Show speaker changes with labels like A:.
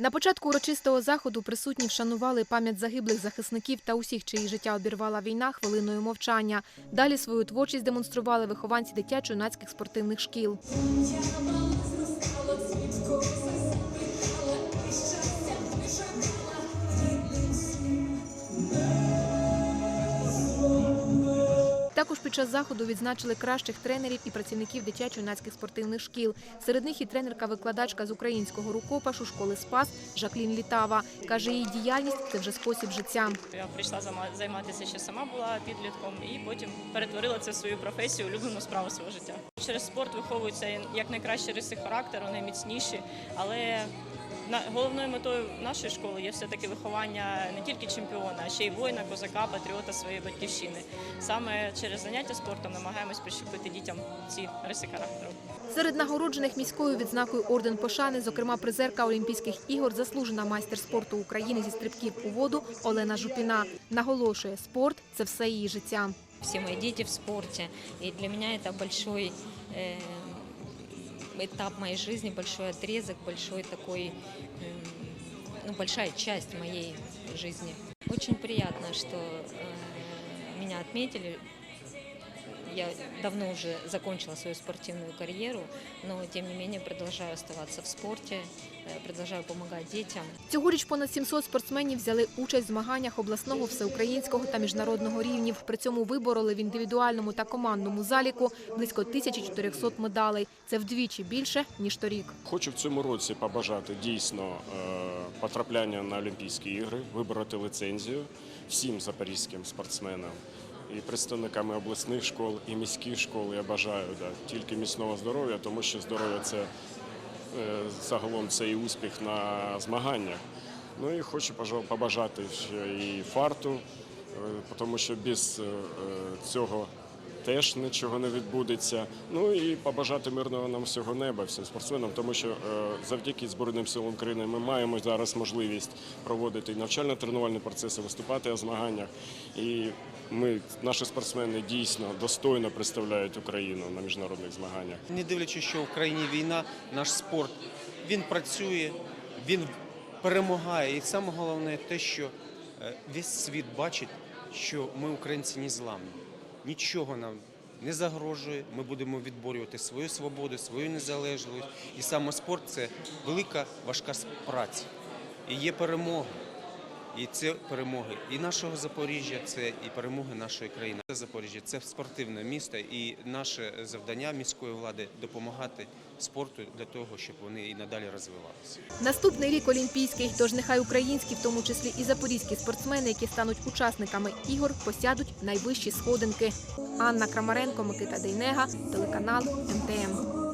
A: На початку урочистого заходу присутні вшанували пам'ять загиблих захисників та усіх, чиї життя обірвала війна, хвилиною мовчання. Далі свою творчість демонстрували вихованці дитячо-юнацьких спортивних шкіл. Також під час заходу відзначили кращих тренерів і працівників дитячо-юнацьких спортивних шкіл. Серед них і тренерка-викладачка з українського рукопашу школи Спас Жаклін Літава. Каже, її діяльність це вже спосіб життя.
B: Я прийшла займатися ще сама була підлітком і потім перетворила це в свою професію, улюблену справу свого життя. Через спорт виховуються як найкращі риси характеру, найміцніші, але головною метою нашої школи є все-таки виховання не тільки чемпіона, а ще й воїна, козака, патріота своєї батьківщини. Саме через заняття спортом намагаємось прищепити дітям ці риси характеру.
A: Серед нагороджених міською відзнакою орден пошани, зокрема призерка Олімпійських ігор, заслужена майстер спорту України зі стрибків у воду Олена Жупіна. Наголошує, спорт це все її життя.
C: Все мои дети в спорте. И для меня это большой э, этап моей жизни, большой отрезок, большой такой, эм, ну, большая часть моей жизни. Очень приятно, что э, меня отметили. я давно уже закончила свою спортивную карьеру, но тем не менее продолжаю оставаться в спорте, э, продолжаю помогать детям.
A: Цьогоріч понад 700 спортсменів взяли участь в змаганнях обласного, всеукраїнського та міжнародного рівнів. При цьому вибороли в індивідуальному та командному заліку близько 1400 медалей. Це вдвічі більше ніж торік.
D: Хочу в цьому році побажати дійсно е, потрапляння на Олімпійські ігри, вибороти лицензію всім запорізьким спортсменам і представниками обласних школ і міських школ. Я бажаю да, тільки міцного здоров'я, тому що здоров'я це е, загалом це і успіх на змаганнях. Ну і хочу побажати і фарту, е, тому що без е, цього теж нічого не відбудеться. Ну і побажати мирного нам всього неба всім спортсменам, тому що завдяки Збройним силам України ми маємо зараз можливість проводити навчально-тренувальні процеси, виступати на змаганнях. І ми, наші спортсмени, дійсно достойно представляють Україну на міжнародних змаганнях.
E: Не дивлячись, що в країні війна, наш спорт він працює, він перемагає. І саме головне те, що е, весь світ бачить, що ми, українці, не зламні. Нічого нам не загрожує. Ми будемо відборювати свою свободу, свою незалежність. І саме спорт це велика важка праця. І є перемога. І це перемоги і нашого Запоріжжя, це і перемоги нашої країни. Це Запоріжжя це спортивне місто, і наше завдання міської влади допомагати спорту для того, щоб вони і надалі розвивалися.
A: Наступний рік олімпійський, тож нехай українські, в тому числі і запорізькі спортсмени, які стануть учасниками ігор, посядуть найвищі сходинки. Анна Крамаренко, Микита Дейнега, телеканал МТМ.